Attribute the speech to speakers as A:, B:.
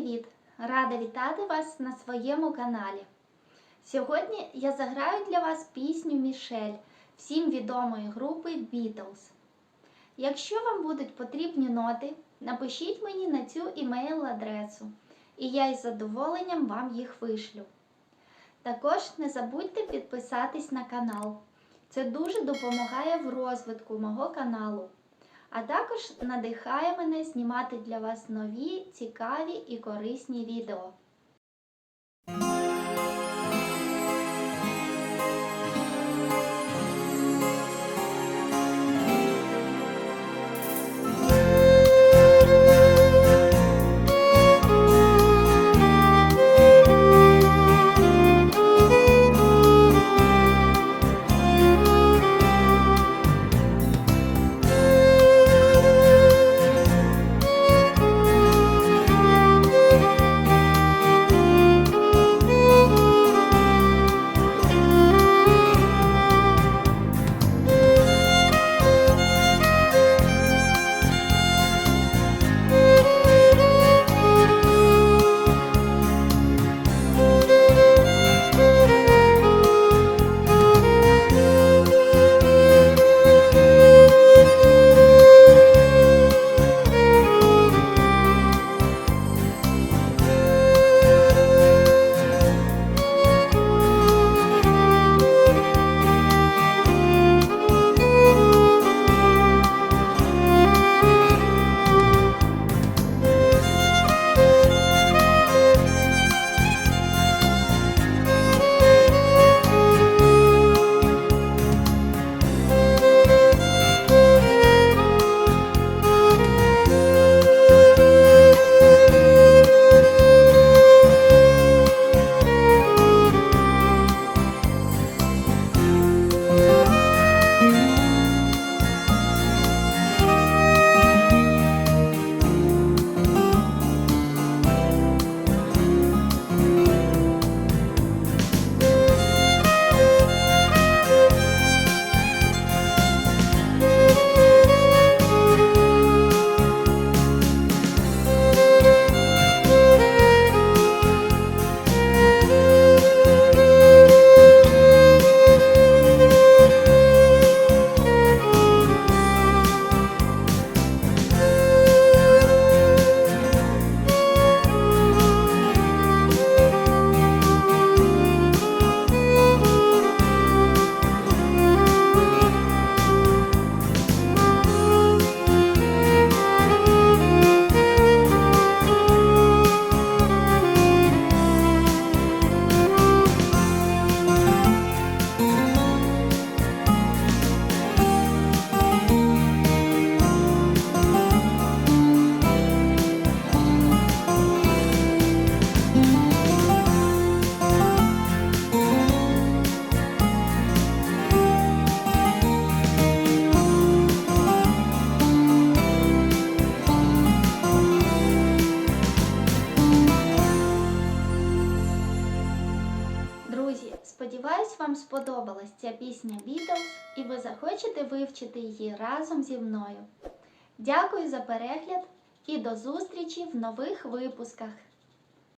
A: привіт! Рада вітати вас на своєму каналі. Сьогодні я заграю для вас пісню Мішель всім відомої групи Beatles. Якщо вам будуть потрібні ноти, напишіть мені на цю імейл-адресу, і я із задоволенням вам їх вишлю. Також не забудьте підписатись на канал. Це дуже допомагає в розвитку мого каналу а також надихає мене знімати для вас нові, цікаві і корисні відео. Сподіваюсь, вам сподобалась ця пісня Beatles і ви захочете вивчити її разом зі мною. Дякую за перегляд і до зустрічі в нових випусках.